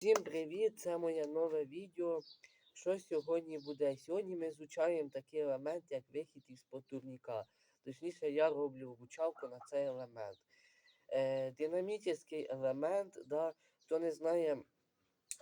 Всім привіт! Це моє нове відео. Що сьогодні буде? Сьогодні ми звучаємо такий елемент, як вихід із потурніка. Точніше, я роблю обучалку на цей елемент. Е, динамічний елемент, да, хто не знає,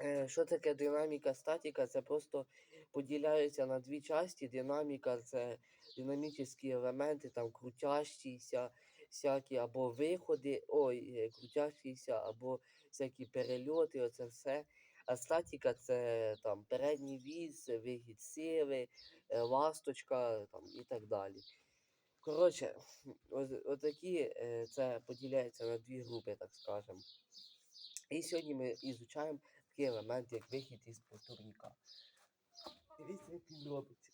е, що таке динаміка статіка, це просто поділяється на дві частини. Динаміка це динамічні елементи, там крутящіся, всякі або виходи, ой, е, крутящіся, або всякі перельоти, оце все. А статіка це там передній віз, вихід сили, е, ласточка там, і так далі. Коротше, отакі е, це поділяється на дві групи, так скажемо. І сьогодні ми ізучаємо такий елемент, як вихід із повторника. Дивіться, як він робиться.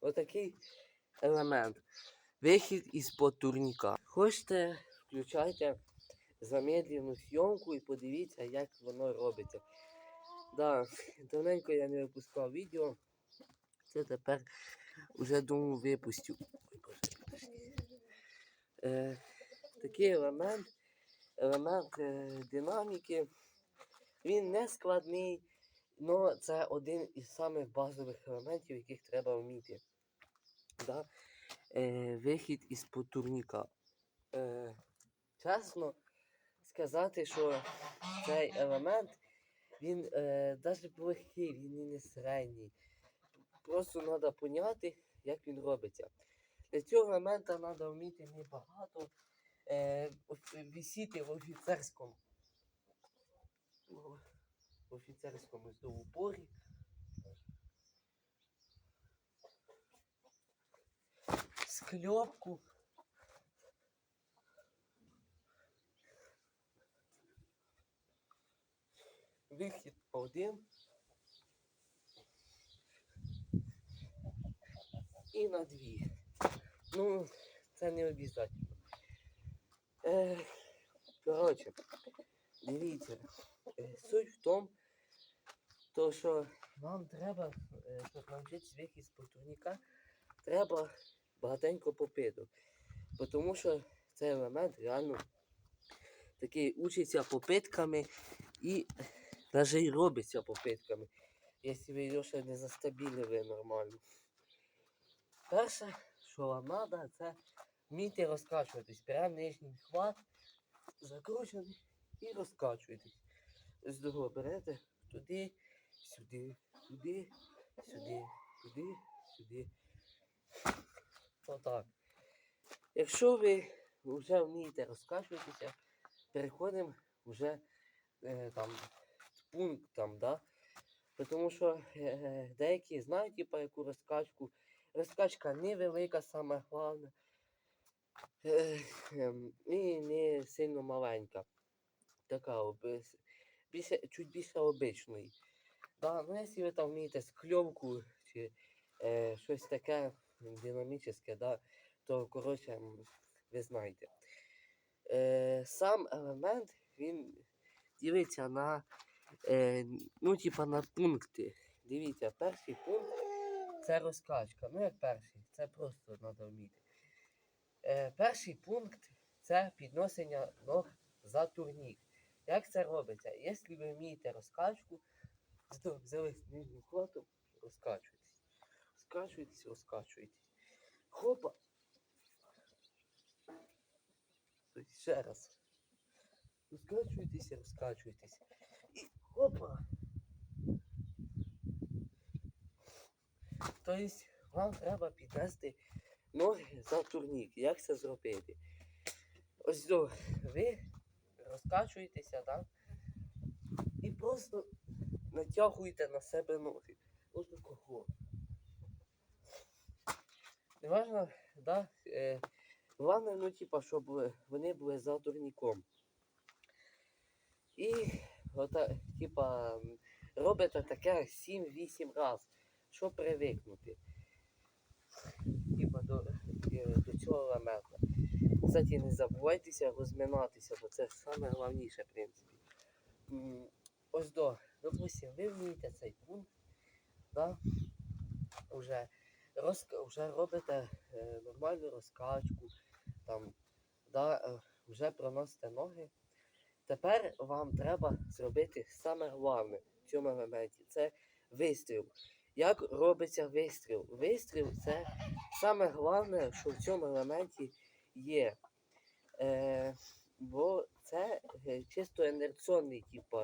Отакий елемент. Вихід із-под турніка. Хочете, включайте замедлену зйомку і подивіться, як воно робиться. Да, давненько я не випускав відео. Це тепер вже думаю випустю. Е, такий елемент, елемент е, динаміки. Він не складний, але це один із самих базових елементів, яких треба вміти. Да? Е, вихід із потурніка. Е, чесно сказати, що цей елемент, він е, навіть легкий, він не середній. Просто треба поняти, як він робиться. Для цього елемента треба вміти небагато е, оф- висіти в офіцерському. В офіцерському упорі. Скльопку. Вихід один. І на дві. Ну, це не обов'язково. Е, коротше, дивіться, е, суть в тому, то, що вам треба, е, щоб навчитися вихід з потурніка, треба багатенько попиту. Тому що цей елемент реально такий учиться попитками і навіть і робиться попитками, якщо ви його ще не застабілили нормально. Перше, що вам треба, це вміти розкачуватись. Прям нижній хват, закручений і розкачуєтесь. Другого берете туди, сюди, туди, сюди, туди, сюди. Отак. Якщо ви вже вмієте розкачуватися, переходимо вже е, там пункт да? Тому що е, е, деякі знають, типа, яку розкачку. Розкачка невелика, саме головне. Е, і не сильно маленька. Така обис- більше, чуть більше обичної. Да, ну, якщо ви там вмієте скльовку чи е, щось таке динамічне, да, то коротше ви знаєте. Е, сам елемент він дивиться на, е, ну, типа на пункти. Дивіться, перший пункт це розкачка. Ну, як перший, це просто треба вміти. Е, перший пункт це підносення ног за турнік. Як це робиться? Якщо ви вмієте розкачку, то взяли нижнім хватом, розкачуєтесь. Розкачуєтесь, розкачуєтесь. Хопа. Тобто ще раз. Розкачуєтесь, розкачуєтесь. І хопа. Тобто вам треба піднести ноги за турнік. Як це зробити? Ось до, ви розкачуєтеся, так? І просто натягуєте на себе ноги. Ось до кого. Важно, да? Е, Головне, ну, типа, щоб вони були за турніком. І ота, типа, робите таке 7-8 разів, щоб привикнути. До, е, до цього елемента. Кстати, не забувайтеся розминатися, бо це саме головніше, в принципі. Ось до, допустим, ви вмієте цей пункт, да? Уже, розк... вже робите е, нормальну розкачку, там, да, е, вже проносите ноги. Тепер вам треба зробити саме головне в цьому елементі це вистріл. Як робиться вистріл? Вистріл це саме головне, що в цьому елементі є. Е, бо це е, чисто інерційний типу,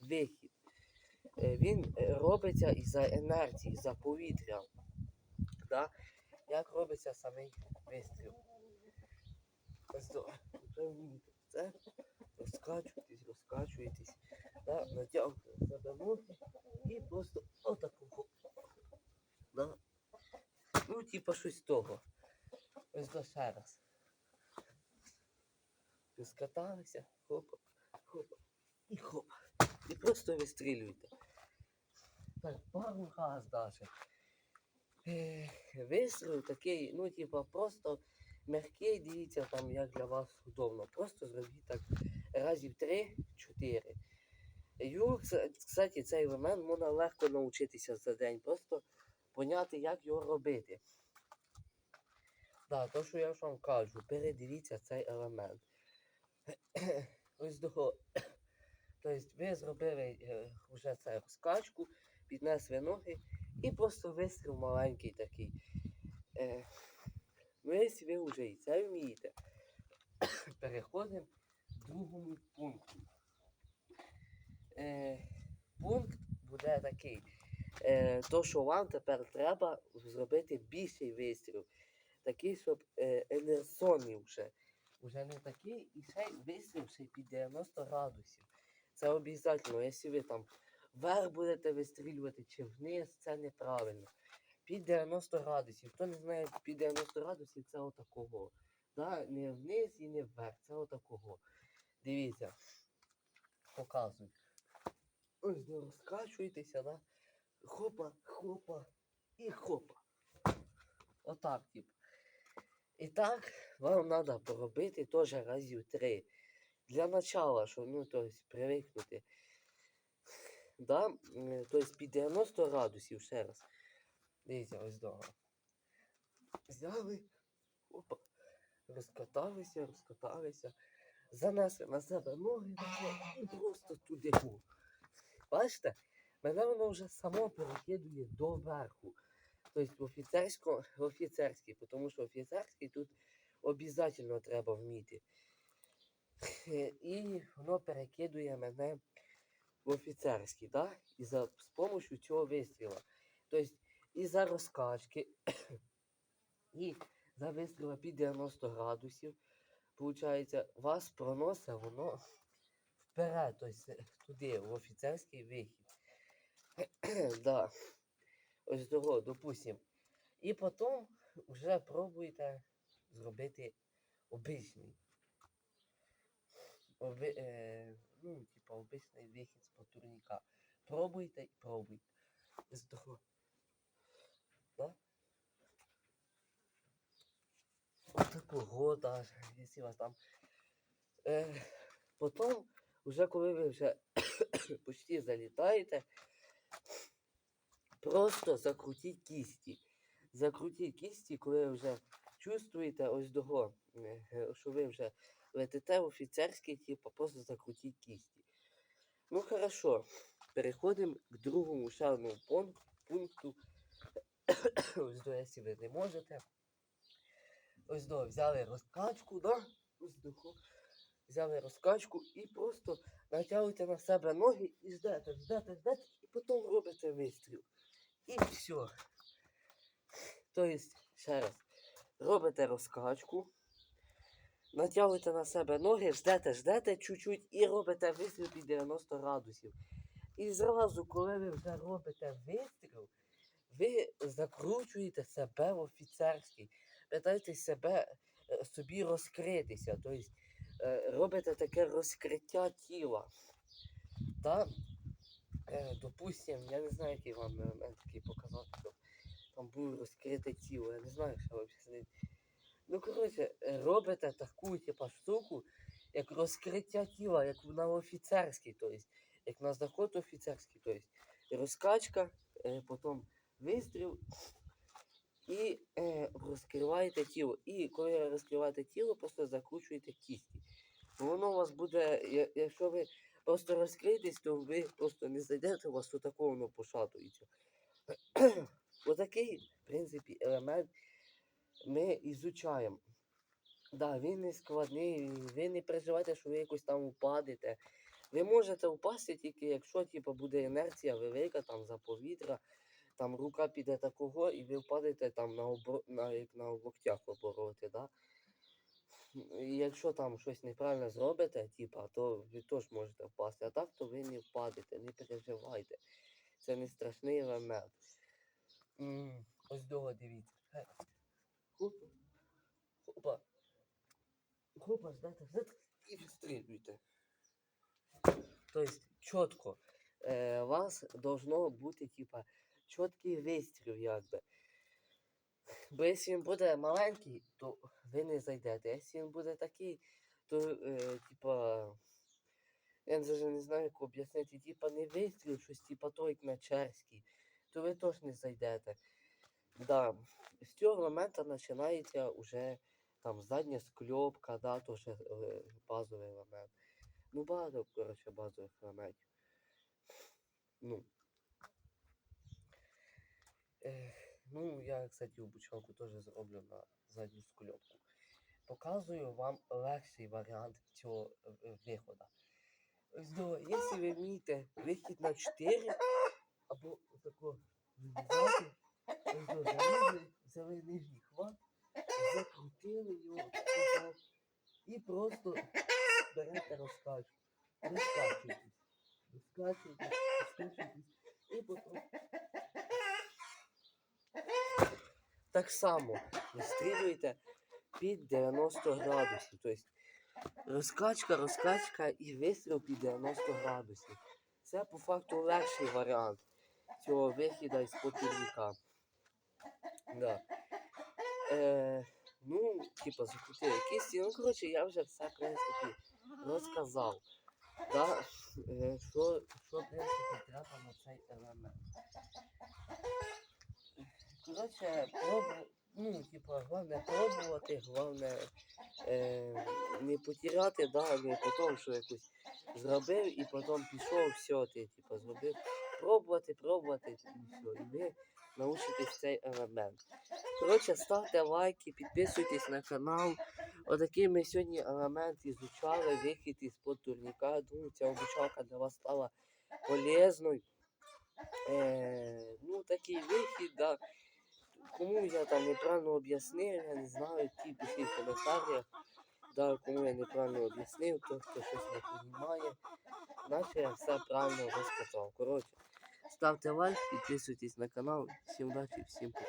вихід. Е, він робиться із-за інерції, із-за повітря. Да? Як робиться самий вистріл? Це розкачуєтесь, розкачуєтесь, да? натягуєте на і просто отаку. Да? Типа щось того. Ось то ще раз. Розкаталися, хопа, хопа і хопа. І просто вистрілюєте. Так, пару раз даже. Вистріл такий, ну, типа, просто м'який, дивіться там, як для вас удобно. Просто зробіть так разів 3-4. Юр, кстати, цей елемент можна легко навчитися за день. Просто поняти, як його робити. Так, то, що я ж вам кажу, передивіться цей елемент. Ось того. Тобто ви зробили е, вже цю розкачку, піднесли ноги і просто вистріл маленький такий. Е, Ось ви вже і це вмієте. Переходимо к другому пункту. Е, пункт буде такий. Е, то, що вам тепер треба зробити більший вистріл. Такий, щоб е, енерсонний вже. Уже не такий, і ще й під 90 градусів. Це обов'язково. Якщо ви там вверх будете вистрілювати чи вниз, це неправильно. Під 90 градусів. Хто не знає, під 90 градусів це отакого. Да? Не вниз і не вверх, це отакого. Дивіться. Показую. Ось ви розкачуєтеся, да? Хопа, хопа і хопа. Отак, тип. І так вам треба поробити теж разів три. Для начала, щоб ну, то есть, привикнути. Да? Тобто під 90 градусів ще раз. Дивіться, ось довго. Взяли, опа, розкаталися, розкаталися, занесли на себе ноги і просто туди. Бачите, мене воно вже само перекидує до верху. Тобто в офіцерсько, офіцерський, тому що офіцерський тут обов'язково треба вміти. І воно перекидує мене в офіцерський, да? І за, з допомогою цього вистріла. Тобто і за розкачки, і за вистріла під 90 градусів, получається, вас проносить воно вперед, тобто туди, в офіцерський вихід. да. Ось того, допустим. І потім вже пробуйте зробити обичний. Оби, е, ну, типа обичний вихід з турніка. Пробуйте і пробуйте. Ось того. Да? Такого даже, якщо вас там. Е, потім, вже коли ви вже почти залітаєте, просто закрутіть кісті. Закрутіть кісті, коли ви вже чувствуєте ось того, е, що ви вже летите в офіцерський, типу, просто закрутіть кісті. Ну хорошо, переходимо к другому пунк- пункту. Ось до, якщо ви не можете. Ось до, взяли розкачку, да? Ось до, взяли розкачку і просто натягуєте на себе ноги і ждете, ждете, ждете, і потім робите вистріл. І все. Тобто, ще раз, робите розкачку, натягуєте на себе ноги, ждете, ждете чуть-чуть і робите вистріл під 90 градусів. І зразу, коли ви вже робите вистріл, ви закручуєте себе в офіцерський, питаєте себе е, собі розкритися. Тобто е, робите таке розкриття тіла. Е, допустим, я не знаю, який вам елемент такий показати, щоб там було розкрите тіло, я не знаю, що ви об'яснити. Ну, коротше, е, робите таку, типа, штуку, як розкриття тіла, як на офіцерській, тобто, як на заход офіцерський, тобто, розкачка, е, потім вистріл і е, розкриваєте тіло. І коли розкриваєте тіло, просто закручуєте кісті. Воно у вас буде, якщо ви просто розкриєтесь, то ви просто не зайдете, у вас отако воно пошатується. Отакий, в принципі, елемент ми ізучаємо. Да, він не складний, ви не переживайте, що ви якось там упадете. Ви можете впасти тільки, якщо типу, буде інерція велика, там за повітря, там рука піде такого, і ви впадете там на, обо... на, як на локтях обороти. Да? Якщо там щось неправильно зробите, типа, то ви теж можете впасти. А так, то ви не впадете, не переживайте. Це не страшний елемент. М, Ось довго дивіться. Е, Хопа. Знаєте, знаєте, і відстрілюйте. Тобто, чітко. Е, у вас должно бути, типа, чіткий вистріл, якби. Бо якщо він буде маленький, то ви не зайдете. Якщо він буде такий, то, е, типа, я навіть не знаю, як об'яснити, типа не вистріл, щось типа той на то ви теж не зайдете. Да. З цього моменту починається вже там задня скльопка, да, то вже е, базовий елемент. Ну, багато, коротше, базових елементів. Ну. Ех, ну, я, кстати, обучалку теж зроблю на задню скльопку. Показую вам легший варіант цього е, е, виходу. До, якщо ви вмієте вихід на 4, або отако залізли, взяли нижній хват, закрутили його і просто берете розкачку. Розкачуйтесь. Розкачуйтесь, розкачуйтесь. І потім так само вистрілюєте під 90 градусів. Тобто розкачка, розкачка і вистріл під 90 градусів. Це по факту легший варіант цього вихіда із потірника. Да. Е, ну, типа, закрутили кисті. Ну, коротше, я вже все, в принципі, розказав. Да? Е, що, що, в принципі, треба на цей елемент. Коротше, пробу, ну, типа, головне пробувати, головне е, не потеряти, да, потім, що якось зробив і потім пішов, все, ти типа, зробив. Пробувати, пробувати і все. І ви научитесь цей елемент. Коротше, ставте лайки, підписуйтесь на канал. Отакий ми сьогодні елемент ізучали, вихід із-под турніка. Думаю, ця обучалка для вас стала полезною. Е, ну, такий вихід, да. Кому я там неправильно об'яснив, я не знаю, ті пишіть в коментарях. Да, кому я неправильно об'яснив, то хто щось не розуміє. Наче я все правильно розказав. Коротше, ставте лайк, підписуйтесь на канал. Всім удачі, всім пока.